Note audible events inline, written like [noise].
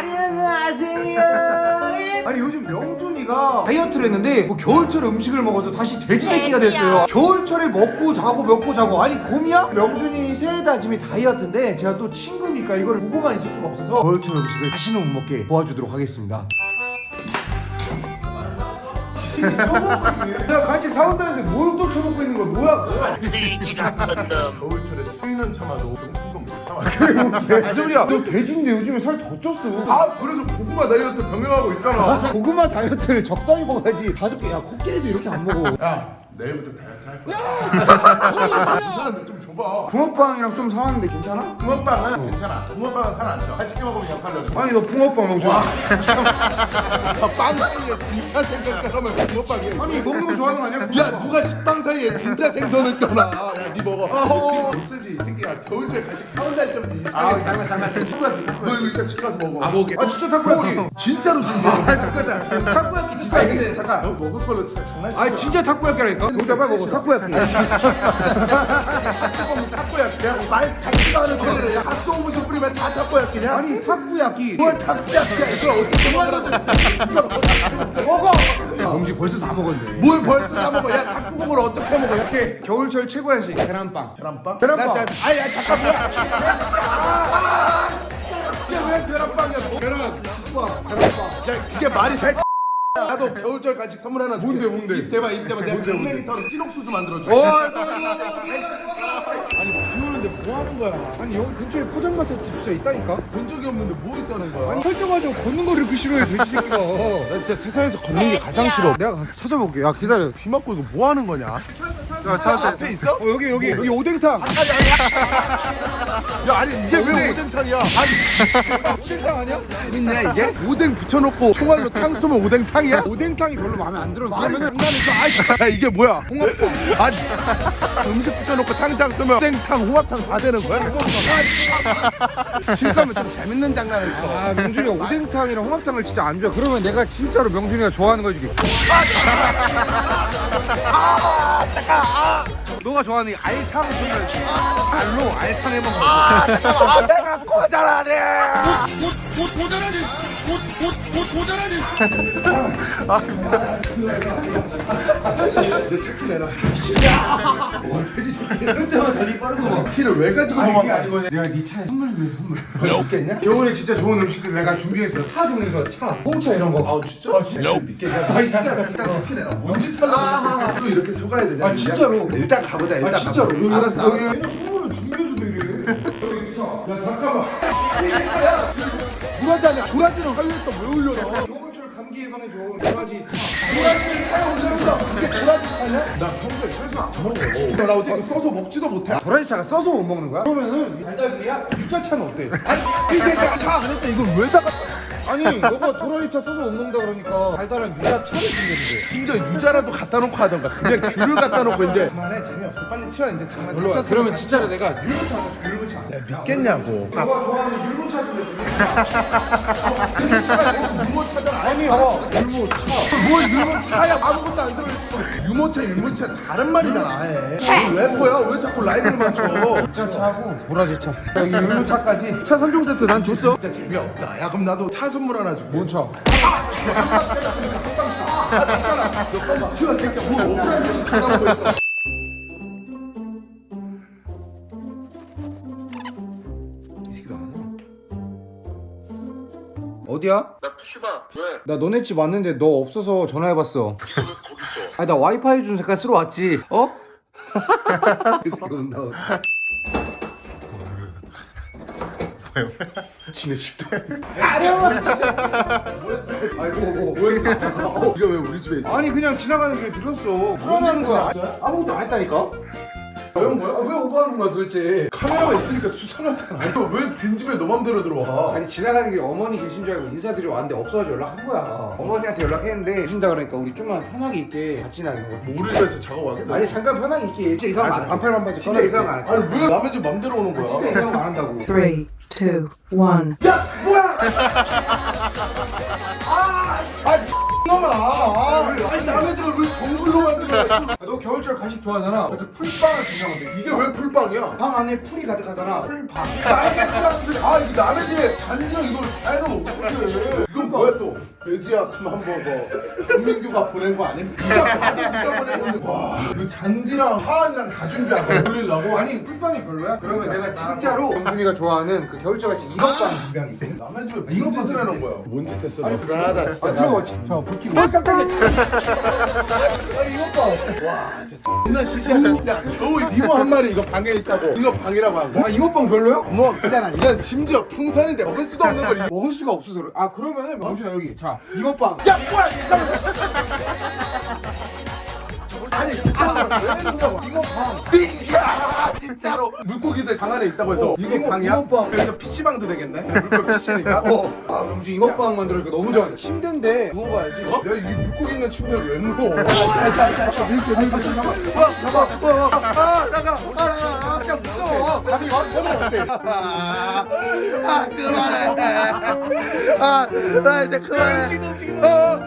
안녕하세요. 아니 요즘 명준이가 다이어트를 했는데 뭐 겨울철에 음식을 먹어서 다시 돼지 새끼가 됐어요. 겨울철에 먹고 자고 먹고 자고 아니 곰이야? 명준이 새해 다짐이 다이어트인데 제가 또 친구니까 이걸 보고만 있을 수가 없어서 겨울철 음식을 다시는 못 먹게 도와주도록 하겠습니다. 내가 간식 사온다는데 뭘또 쳐먹고 있는 거야? 뭐야? 겨울철에 추위는 참아도 용품도 개 소리야? 너 돼지인데 요즘에 살 더 쪘어. 아 그래서 고구마 다이어트 병행하고 있잖아. 고구마 다이어트를 적당히 먹어야지. 다섯 개. 야 코끼리도 이렇게 안 먹어. 야 내일부터 다이어트 할 거야. 이상한데 좀 줘봐. 붕어빵이랑 좀 사왔는데 괜찮아? 붕어빵은 괜찮아. 붕어빵은 살 안 쪄. 맛있게 먹으면 약 칼로리. 아니 너 붕어빵 먹자. 빵 사이에 진짜 생선 껴놓으면 붕어빵이야. 아니 먹는 거 좋아하는 거 아니야? 야 누가 식빵 사이에 진짜 생선을 껴놔. 야니 먹어. 어쩌지 이 새끼 야. 겨울철 간식 사온다 할 때부터 아. 장난 장난. 축구. 너 이거 일단 집 가서 먹어. 아 먹게. 아 진짜 타코야키. 진짜로 준비해. 아 타코야키. 타코야키 진짜. 아니 근데 잠깐 너 먹을 걸로 진짜 장난치지 아 진짜 타코야키라니까. 여기다 빨리 먹어. 타코야키. 타코야끼야? 말 같지도 않은 소리를 야 핫소음식 뿌리면 다 타코야끼냐? 아니 타코야키. 뭘 타코야끼야 이걸 어떻게 먹으라고 먹어. 영지 벌써 다 먹었네. 뭘 벌써 다 먹어 야 먹어 야 이렇게 겨울철 최고 한식 계란빵. 계란빵? 계란빵. [laughs] 야, 자, 아야 잠깐만 야왜 계란빵이야 너? 계란. 축구야. 계란빵. 야 이게 말이 돼? [laughs] 나도 겨울철 간식 선물 하나 줄게 뭔데, 뭔데? 입 대봐 입 대봐 내가 블랙리터로 찐옥수수 만들어줄게 어. [laughs] 아니 비 오는데 뭐 하는 거야 아니 여기 근처에 포장마차 집 진짜 있다니까. 본 적이 없는데 뭐 있다는 거야 아니 설정하자고 걷는 거를 이렇게 싫어해 돼지 새끼가. 나 진짜 세상에서 걷는 게 가장 싫어 내가 가서 찾아볼게. 야 기다려. 비 맞고 이거 뭐 하는 거냐 야 저한테 앞에 있어? 어 여기 여기 여기 오뎅탕. [laughs] 야 아니 이게 왜 오뎅탕이야 아니 오뎅탕 아니야? 재밌네 이게? 오뎅 붙여놓고 총알로 탕 쏘면 오뎅탕이야? 오뎅탕이 별로 마음에 안 들어서. 아니 그러면은 장난이죠 아이 잠깐 야 이게 뭐야 홍합탕. 아니 음식 붙여놓고 탕탕 쏘면 오뎅탕 홍합탕 다 되는 거야? 지금 가면 좀 재밌는 장난을 쳐 아 명준이가 오뎅탕이랑 홍합탕을 진짜 안 좋아. 그러면 내가 진짜로 명준이가 좋아하는 거 해줄게. 너가 좋아하는 이 알탕 주면 알로 알탕 해먹는 거. 아. 내가 고자라네 내 차키 내놔 돼지 새끼 이럴 때마다 달리 거 키를 왜 가지고 도망가 내가 네 차에 선물 준비해 선물. 없겠냐? 겨울에 진짜 좋은 음식들 내가 준비했어. 차 중에서 차, 홍차 이런 거. 아 진짜? 아 진짜 믿겠냐? 아 진짜. 일단 차키 내놔 뭔지 하려고 또 이렇게 속아야 되냐 아, 진짜로? 일단 가보자 일단 아 진짜로. 알았어 알았어 준비해 차. 야 잠깐만 도라지 아니야 도라지는 하루에 또왜 올려놔 겨울철 감기 예방에 좋은 도라지 차. 도라지를 그게 도라지 차냐? 나 평소에 채소 안 먹어 나 어제 이거 써서 먹지도 못해 도라지 차가 써서 못 먹는 거야? 그러면은 달달이야 유자차는 어때? 아니 이 새끼야 차안 했다 이걸 왜다 갖다 아니 너가 도라지 차 써서 못 먹는다 그러니까 달달한 유자차를 준비했는데. 심지어 유자라도 갖다 놓고 하던가 그냥 귤을 갖다 놓고 이제 그만해 재미없어 빨리 치워 이제 정말 놀러 와. 다쳤어. 그러면 진짜로 내가 율무차 줄게 율무차. 믿겠냐고 너가 좋아하는 율무차 준비했어. [laughs] 유모차잖아 아니 봐봐 율무차. 뭘 유모차야 아무것도 안 들어있어 유모차 유모차 다른 말이잖아 아예 래퍼야 왜 자꾸 라인을 맞춰 유자차하고 도라지 차. 여기 율무차까지. 차 3종 세트 난 줬어 진짜 재미없다 야 그럼 나도 차 선물 하나 줄게 뭔 차? 너 빨리 치워 새끼야 뭐 오프라인드 쳐다보고 있어 어디야? 나 PC방 왜? 나 너네 집 왔는데 너 없어서 전화해봤어. [laughs] 아니 나 와이파이 좀 잠깐 쓰러 왔지. 어? 이 새끼 온다. 지네 집도 [laughs] 아이고 뭐. 이거 왜 우리 집에 있어? 아니 그냥 지나가는 길에 들었어. 불안하는 거야. 아무것도 안 했다니까. 형 뭐야? 아, 왜 오버 하는 거야 도대체? 카메라가 있으니까 수상하잖아 이거 왜 빈집에 너 맘대로 들어와 아니 지나가는 길에 어머니 계신 줄 알고 인사드리러 왔는데 없어가지고 연락한 거야. 어머니한테 연락했는데 계신다 그러니까 우리 좀만 편하게 있게 같이 지나가는 거지. 우리 집에서 작업하게? 아니 잠깐 편하게 있게 진짜 이상한 거안 해. 반팔 반바지 진짜 이상한 거안 해. 아니 왜 남의 집 맘대로 오는 거야? 진짜 이상한 거안 한다고. [laughs] Three, two, one. [laughs] [laughs] 놈아 아니 남의 집을 왜 정글로 [laughs] 너 겨울철 간식 좋아하잖아. 그래서 풀빵을 증명한대. 이게 왜 풀빵이야? 방 안에 풀이 가득하잖아. 풀빵. 딸기 풀빵. 아, 이제 남의 집에 잔디랑 이걸 다 해놓으면 이건 뭐야 또? 돼지야 그만 먹어. 김민규가 보낸 거 아니야? 누가 봐도 누가 보냈는데. 와그 잔디랑 하안이랑 다 준비하고 돌리려고? 아니 꿀빵이 별로야? 그러면 내가 진짜로 영준이가 좋아하는 그 겨울철같이 이것빵 준비한 게? 남의 집에 이거 짓을 해놓은 거야. 뭔 짓 했어 너? 불안하다 진짜. 아 들어봐 자 불키고. 아 깜짝이야 나 진짜. 야 겨울 니모 한 마리 이거 방에 있다고. 이거 방이라고 한 거? 아 이것빵 별로야? 먹지잖아 이건 심지어 풍선인데 먹을 수도 없는 걸 먹을 수가 없어서 그래. 아 그러면은 명준아 여기 자 이것빵 야 뭐야 이거 방 야, 진짜로 물고기들 방 안에 있다고 해서 이거 이거- 방이야? 방. 그래서 PC방도 되겠네 물고기 PC니까 어. 아 명준 이것빵 만들니까 너무 좋아 침대인데 누워봐야지 어? 야, 이 물고기 있는 침대를 왜 누워? 아, 잡아, 잡아, 잡아, 어, 아, 나가, 아, 아, 진짜 무서워. 자기 완전히 어때? 아, 아, 그만해. 아, 나 이제 그만해. 어,